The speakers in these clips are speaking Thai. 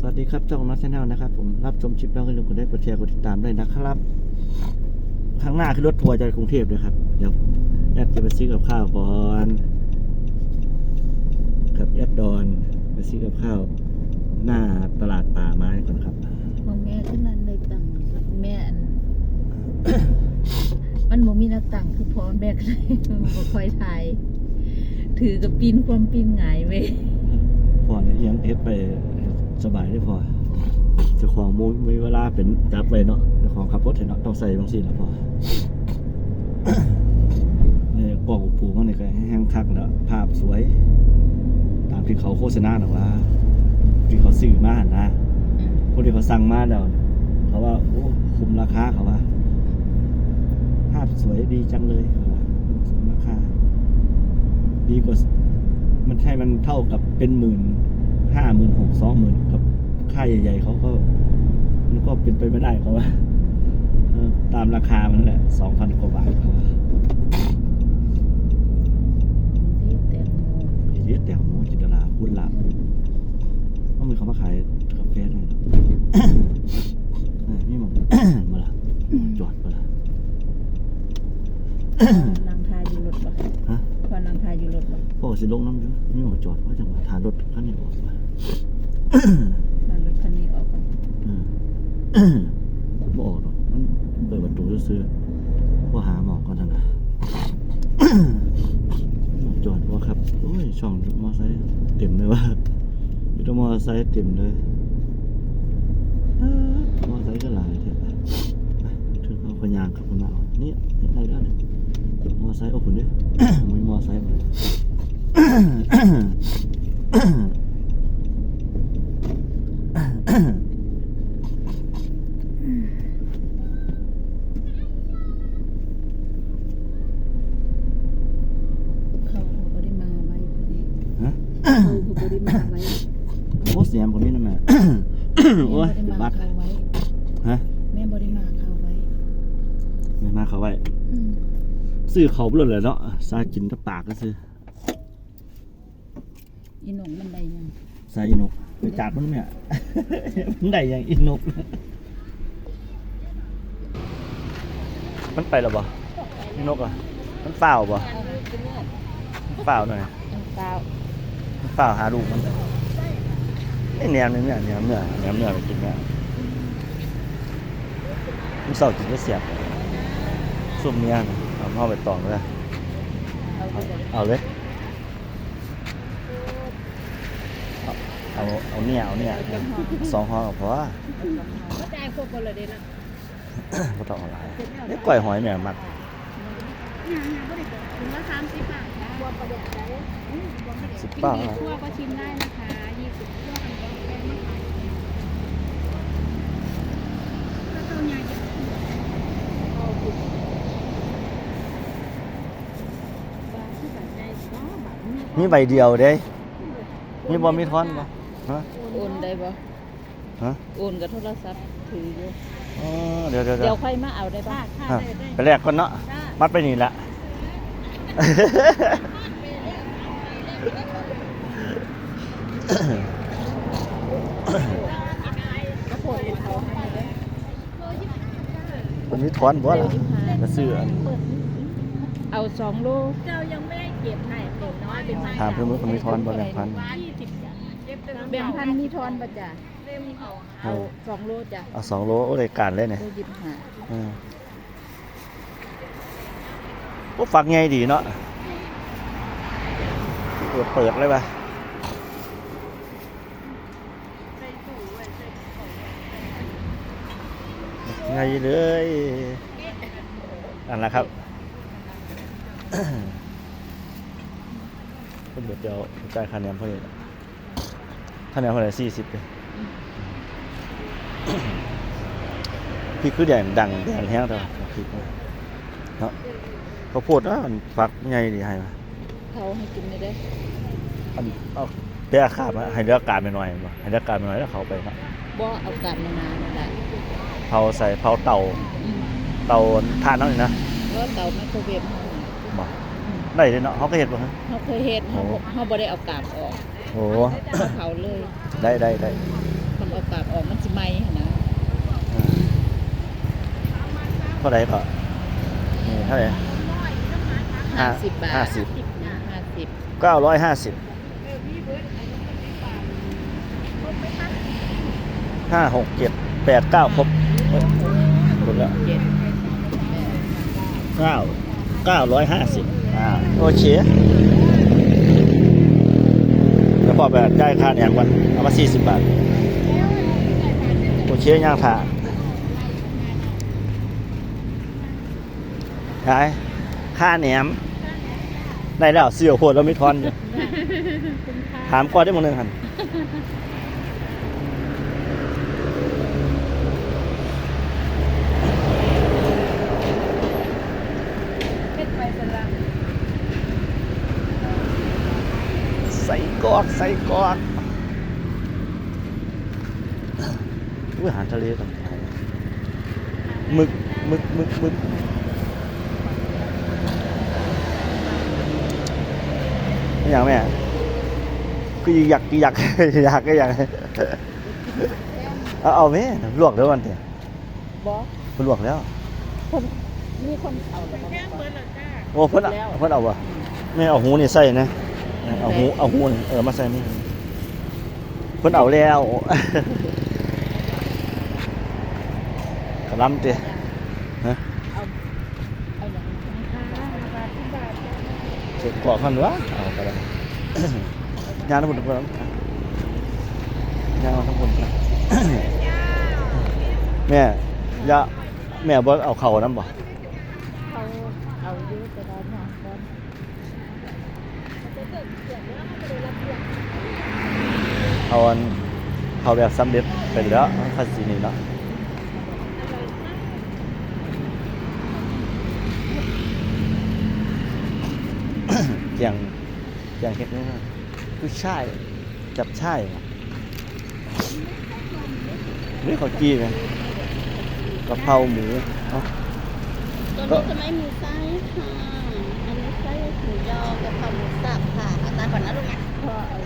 สวัสดีครับช่องนัทแนลนะครับผมรับชมคลิปแล้วก็อย่าลืมกดไลค์กดแชร์กดติดตามด้วยนะครับข้างหน้าคือรถทัวร์จากกรุงเทพเลยครับ เดี๋ยวแอดจะไปซื้อกับข้าวก่อนครับแอดดอนไปซื้อกับข้าว หน้าตลาดป่าไม้ก่อนครับของแม่ขึ้นนั้นเลยตังค์แม่อันมันบ่มีหน้าต่างคือพอแม่ก็เลยบ่ค่อยถ่าย ถือกับปีนความปีนหงายเว้ยพอเนี่ยเอียงเอสไป สบายได้พอจะของมูมีเวลาเป็นจับไปเนาะจะของขับรถเห็นเนาะต้องใส่บางสิ่งแล้วพอเนี่ยกอกปูมันนี่ก็แห้งคักแล้วภาพสวย ตามที่เขาโฆษณาหรอว่า ที่เขาซื้อมาหันนะคนที่เขาสั่งมาแล้วเขาว่าโอ้คุ้มราคาเขาว่าภาพสวยดีจังเลยเขาว่าสมราคา ดีกว่ามันใช่มันเท่ากับเป็นหมื่น ห้าหมื่นหกสองหมื่นกับค่ายใหญ่ ๆเขาก็มันก็เป็นไปไม่ได้เขาว่าเออตามราคามันแหละสองพันกว่าบาทเขาว่าที่แตงโมไอ้เหี้ยแต่งโมจินตลาพูดหลับต้องมีเขามาขายกาแฟด้วยนะเออนี่หมองมาละจอดมาละนางทายอยู่รถบ่ฮะพอนางทายอยู่รถบ่พ่อสิลงน้ำอยู่นี่หมองจอดว่าจังหวะทานรถคันนี้ออกมา มารถคันนี้ออกก่อนเออบ่อกหรอกมันเปิดประตูซื้อๆว่าหาหมอกก่อนทางนะจอดว่าครับ โอ้ย ช่องมอไซค์เต็มเลยว่ามีแต่มอไซค์เต็มเลยมอไซค์ก็หลายเถอะไปถึงเขาพยางขับคนมาเอานี่นี่ได้แล้วเนี่ยมอไซค์โอ้คุณดิมีมอไซค์มาเลยเขาเขาบ่ได้มาไว้พอดี ฮะ เขาเขาบ่ได้มาไว้ โอ้เสียมคนนี้นะแม่ โอ้ย แม่บ่ได้ เป็นมาบักเขาไว้ฮะแม่บ่ได้มาเขาไว้ไม่มาเขาไว้อืมซื้อเขาเปล่าเลยเนาะซากินกับปากก็ซื้ออีหนงมันได้ยังซาอินกไปจับมันเนี่ยมันได้อย่างอินกมันไปแล้วบ่อินกอะมันเปล่าบ่มันเปล่าหน่อยเปล่ามันเปล่าหาลูกมันไอ้แหนมเนี่ยแหนมเนื้อแหนมเนื้อไปกินเนี่ย มันเศร้ากินก็เสียบซุ่มเนี้ยเอาเข้าไปตองเลยเอาเลยเอาเอาเนี่ยเอาเนี่ยสองห่อก็พอก็จ่ายครบหมดเลยเด้นะไม่ต้องอาหลายนี่ก่อยหอยแม่มักสิบบาทสิบกินเป้าทั่วก็ชิมได้นะคะยี่สิบทั่วกันก็ได้นะคะถ้าเต้าใหญ่จะเอาถุงบาทที่แบบใจก็แบบ มีมีใบเดียวเด้มีบอมีท่อนบ่ฮะโอนได้บ่ฮะโอนกับโทรศัพท์ถืออยู่อ๋อเดี๋ยวเดี๋ยวเดี๋เดี๋ยยววค่อยมาเอาได้ป่ะค่ะฮะได้ได้ไปแรกก่อนเนาะจ้ามัดไปนี่แหละก็โผล่เขาให้เลยมันมีท่อนบ่ล่ะมาซื้ออันเอาสองโลเจ้า ถามเพื่อนว่ามันมีท่อนบ่แบ่งพันยี่สิบจ้ะเก็บเป็นแบ่งพันมีทอนป่ะจ้ะเล่มเขาเอาสองโลจ้ะเอาสองโลโอ้ได้การเลยเนี่ยโลยิบห้าเออโอ้ฝักใหญ่ดีเนาะเปิดเปิดเลยป่ะใส่ตู้ไว้ใส่กระเป๋าไงเลยนั่นแหละครับ ก็เดี๋ยวเดี๋ยวจ่ายค่าแนมเพิ่มค่าแนมเท่าไหร่สี่สิบเลยพี่คือแดงดังแดงแห้งแต่ว่าพี่ก็เนาะเขาวโพูดว่ามันฟักไงดีให้มาเขาให้กินไม่ได้อันเอาเลือกขาดมาให้เลือกการไปหน่อยมาให้เลือกการไปหน่อยแล้วเขาไปเนาะบ่เอากาดมานานนั่นแหละเผาใส่เผาเตาอืมเตาถ่านนั่นนี่นะเพราะเตาไมโครเวฟเขาน่ะบอก ได้เลยเนาะเขาก็เห็นป่ะฮะ เขาเคยเฮ็ดเขาบ่เขาบ่ได้เอากาดออกโอ้เขาเผาเลยได้ได้ได้คนเอาเอาปากออกมันสิไหมหั่นนะอ่าเท่าไหร่ก็นี่เท่าไหร่ ห้าห้าสิบบาทห้าสิบอ่าห้าสิบเก้าร้อยห้าสิบห้าหกเจ็ดแปดเก้าครบเอ้ยครบแล้วเจ็ดเก้าเก้าร้อยห้าสิบอ่า โอเคแล้วพอแบบได้ค่าเนี่ยวันเอามาสี่สิบบาท โอเคย่างผ่านยายค่าแหนมได้แล้วเสี่ยวโพดแล้วไม่ทอนอยู่ถามก่อนได้หมดเลยคันเพชรไปสลัง ใส่ กรอกใส่กรอกอุ้ยอาหารทะเลต่างหมึกหมึกหมึกหมึกนี่อย่างแม่คืออยากอยากอยากก็อยากเอาเอาแม่ลวกแล้ววันเดียวบอคุณลวกแล้วคนมีคนเอาแล้วบ่แค่เบิร์ดเหรอจ้าโอ้เพิ่นเอาเพิ่นเอาวะแม่เอาหูนี่ใส่นะ เอาหูเอาหูนี่เออมาใส่นี่เพิ่นเอาแล้วกระลำเตะฮะเอาเอาอย่างนี้ค่ะบาทที่บาทเจ็บกรอกพันวะเอาไปเลยงานทั้งหมดทุกคนงานทั้งหมดแม่ยะแม่บ่เอาเข่าน้ำบ่เขาเอาเยอะแต่ละอย่างก่อน เอาอันเขาแบบสำเร็จเป็นแล้วคัสซีนี่เนาะเกียงเกียงเฮ็ดนี่นะคือใช่ายจับใช่ายว่ะนี่ขอกี้ไหมกะเพราหมูเอ้าตัวนี้จะไม่มีไส้ค่ะอันนี้ไส้ หมูยอกับข้าวหมูสับค่ะเอาตาก่อนนะลูกนะก็เอา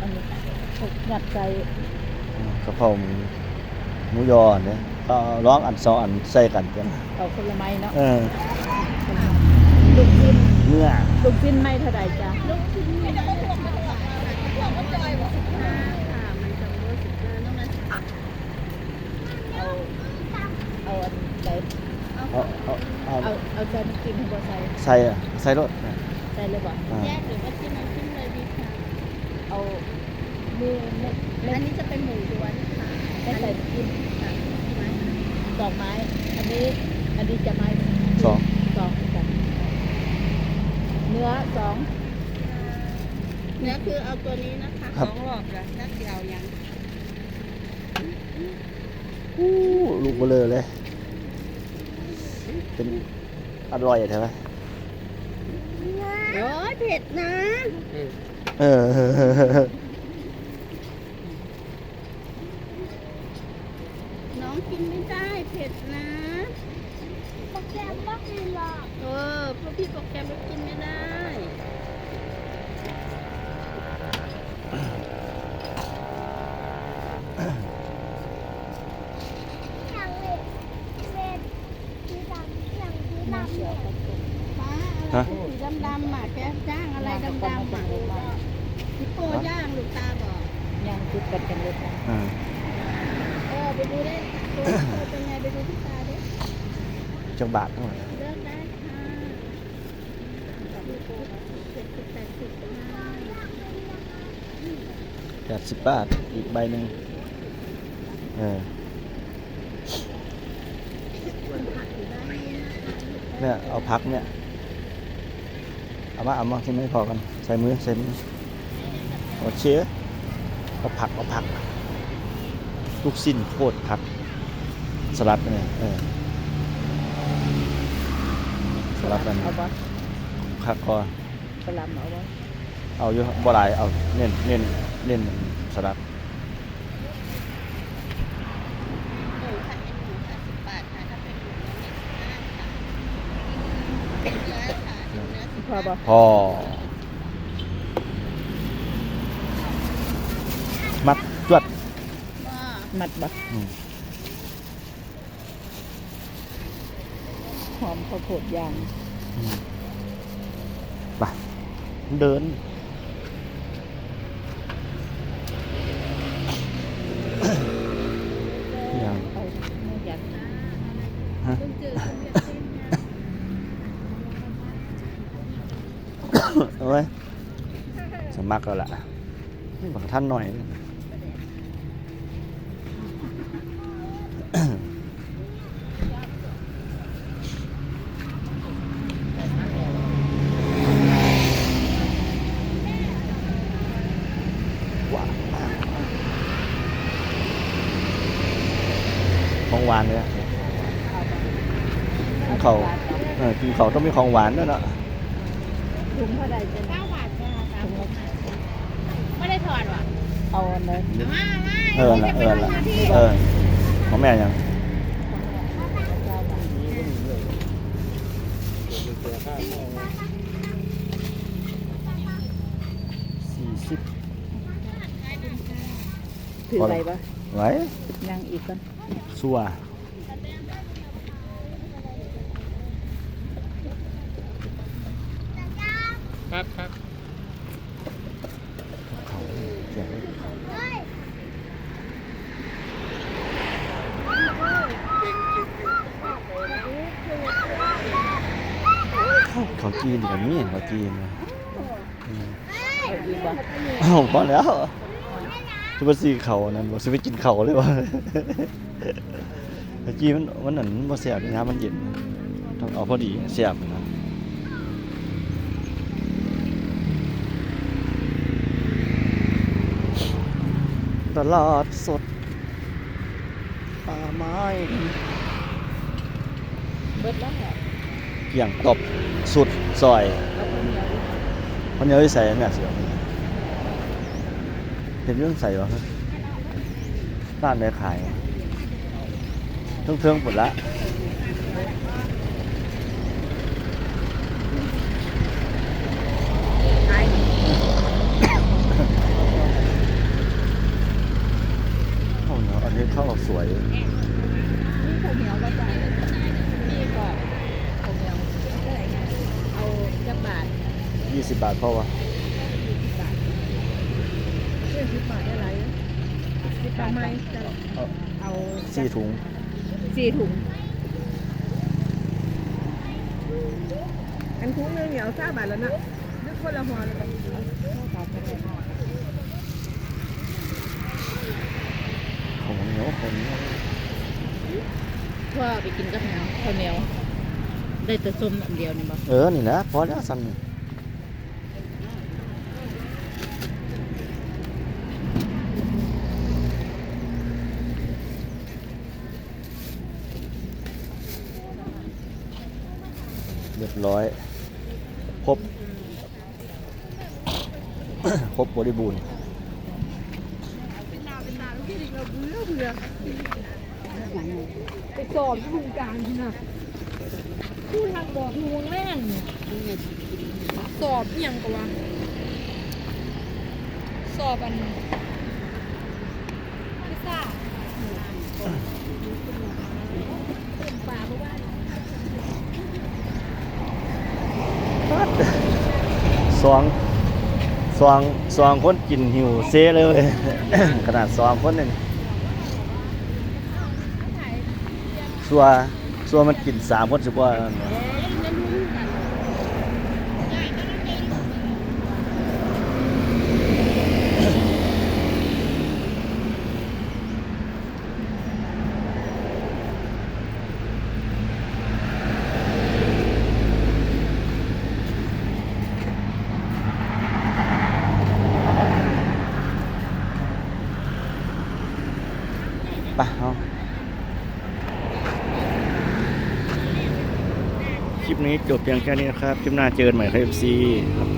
อันนี้ถูกยัดใจกะเพราหมูหมูยอเนี่ยก็ร้องอันสองอันใส่กันกันเอาคนละไม้เนาะเออลูกชิ้นเนื้อลูกชิ้นไม่เท่าไหร่จ้ะ ลูกชิ้นไม่ได้ก็พวกมันค่ะพวกมันจอยบอกสิบห้าค่ะ มันจะรู้สิบห้าต้องนั้น เอาเอาอันใด เอาเอาเอาเอาเอาใจมันกินให้บ่ใส่ใส่อะใส่รถอะใส่เลยบ่อ่า แยกหรือว่าจิ้มน้ำจิ้มเลยดีค่ะเอามีเม็ดเม็อัดนนี้จะเป็นหมูล้วนค่ะเม็ดใส่กินค่ะไม้ค่ะสองไม้ อันนี้อันนี้จะไม้สอง สองกันเนื้อสองเนื้อคือเอาตัวนี้นะคะสองหลอดเหรอนักเดียวยังอู้ลูกเบลอเลย เป็นอร่อยใช่ไหมโอ้ยเผ็ดนะเออน้องกินไม่ได้เผ็ดนะโปรแกรมก็กินหรอกเออพวกพี่โปรแกรมก็กินไม่ได้ มาเสียวกับตุ่ม ฟ้าอะไรสีดำๆอะแกจ้างอะไรดำๆอะพี่โปย่างลูกตาบอกย่างจุดกันกันเลยนะอ่าเออไปดูได้ตัวโตเป็นไงไปดูที่ตาดิจังบาทเท่าไหร่เลือกได้ค่ะเจ็ดสิบแปดสิบค่ะแปดสิบบาทอีกใบหนึ่งเออเนี่ยเอาพักเนี่ย เอามาเอามาที่ไม่พอกันใส่มือใส่มือเอาเชื้อเอาผักเอาผัก ลูกสิ้นโคตรผัก สลัดเนี่ยเออสลัดกันเอาบ่ผักก่อนกระหลำเอาบ่เอาอยู่บ่หลายเอาเน้นเน้นเน้นสลัด หมูค่ะเป็นหมูค่ะสิบบาทค่ะถ้าเป็นหมูเนื้อเม็ดห้าค่ะเนื้อค่ะเนื้อสิ บพอบ่พอมัดจวดว่ามัดบ่อืมหอมข้าวโพดย่างอืมไปเดิน สมัครแล้วล่ะบอกท่านหน่อยวานมากของหวานเลยอะกินเขาเออกินเขาต้องมีของหวานด้วยเนาะถุงเท่าใดจะ เก้าบาทจ้าสามสิบห้าไม่ได้ถอดว่ะ เอาอนเลยเออละเออละเออของแม่ยังสี่สิบถืออะไรบ่ไว้ยังอีกก่อนสัวครับครับเขา เขียนเขาเขาจีนกับนี่เขาจีนนะอืมเอาอีกบ่อ้าวพอแล้วจะมาสีเขานั่นบอกจะไปกินเขาเลยวะเมื่อกี้มันมันนั่นมันบ่เสียบนะมันเย็นต้องเอาพอดีเสียบนะ ตลาดสดป่าไม้เบิดแล้วเหรอเกี่ยงตบสุดซอยเอาคนเดียวดิคนเดียวที่ใส่เนี่ยเสียวเห็นเรื่องใส่หรอฮะร้านไหนขายเทิงเทิงๆหมดละ ขายนี่ ข้าวเหนียวอันนี้ข้าว สวยนี่ข้าวเหนียวบ่จ้ะนี่ก็ข้าวเหนียวเท่าไหร่นะเอาจักบาท20บาทเพราะว่าเรื่องสิบบาทได้หลายสิบบาทไหมจะเอาเอาสี่ถุงสี่ถุงอันคุ้งนึงเหนียวซาบาทแล้วนะนึกคนละหัวเลย ของเหนียวของเนียวเพื่อไปกินกับเหนียวข้าวเหนียว ได้แต่ส้มอันเดียวนี่บ่เออ นี่นะพอแล้วสั่นเรียบร้อย ครบ ครบบริบูรณ์ ไปสอบที่วงการที่น่ะผู้ทางบอกที่วงแรงสอบอหย่างกว่าสอบอันพิซซ่าสองสองสองคนกินหิวเซเลยเว้ยขนาดสองคนนึง สัวสัวมันกินสามคนสิบว่า นี้จบเพียงแค่นี้นะครับคลิปหน้าเจอกันใหม่ครับ FC ครับ